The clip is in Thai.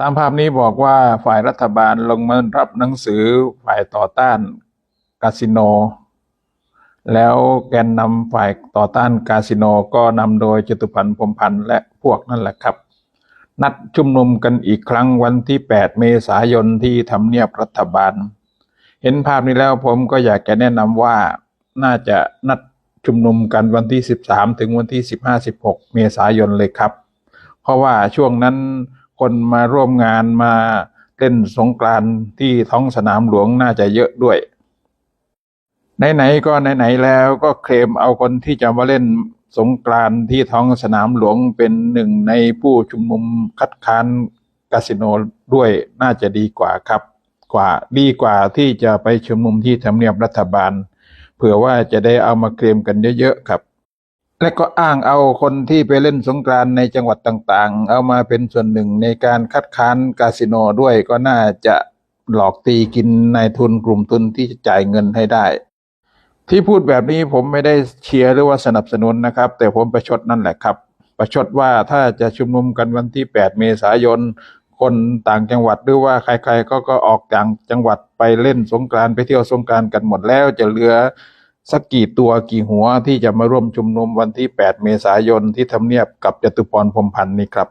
ตามภาพนี้บอกว่าฝ่ายรัฐบาลลงมารับหนังสือฝ่ายต่อต้านคาสิโน แล้วแกนนำฝ่ายต่อต้านคาสิโนก็นำโดยจตุพันธ์พมพันธ์และพวกนั่นแหละครับ นัดชุมนุมกันอีกครั้งวันที่ 8 เมษายนที่ทำเนียบรัฐบาล เห็นภาพนี้แล้วผมก็อยากจะแนะนำว่าน่าจะนัดชุมนุมกันวันที่ 13 ถึงวันที่ 15-16 เมษายนเลยครับ เพราะว่าช่วงนั้น คนมาร่วมงานมาเล่นสงกรานต์ที่ท้องสนามหลวงน่าจะเยอะด้วย ไหนๆก็ไหนๆแล้วก็เคลมเอาคนที่จะมาเล่นสงกรานต์ที่ท้องสนามหลวงเป็นหนึ่งในผู้ชุมนุมคัดค้านคาสิโนด้วยน่าจะดีกว่าครับ กว่าดีกว่าที่จะไปชุมนุมที่ทำเนียบรัฐบาล เผื่อว่าจะได้เอามาเคลมกันเยอะๆครับ และก็อ้างเอาคนที่ไปเล่นสงกรานต์ในจังหวัดต่างๆ เอามาเป็นส่วนหนึ่งในการคัดค้านคาสิโนด้วยก็น่าจะหลอกตีกินนายทุนกลุ่มทุนที่จะจ่ายเงินให้ได้ ที่พูดแบบนี้ผมไม่ได้เชียร์หรือว่าสนับสนุนนะครับ แต่ผมประชดนั่นแหละครับ ประชดว่าถ้าจะชุมนุมกันวันที่ 8 เมษายน คนต่างจังหวัดหรือว่าใครๆก็ก็ออกต่างจังหวัดไปเล่นสงกรานต์ไปเที่ยวสงกรานต์กันหมดแล้วจะเหลือ สักกี่ตัวกี่หัวที่จะมาร่วมชุมนุมวันที่ 8 เมษายนที่ทำเนียบกับจตุพรพรมพันธ์นี่ครับ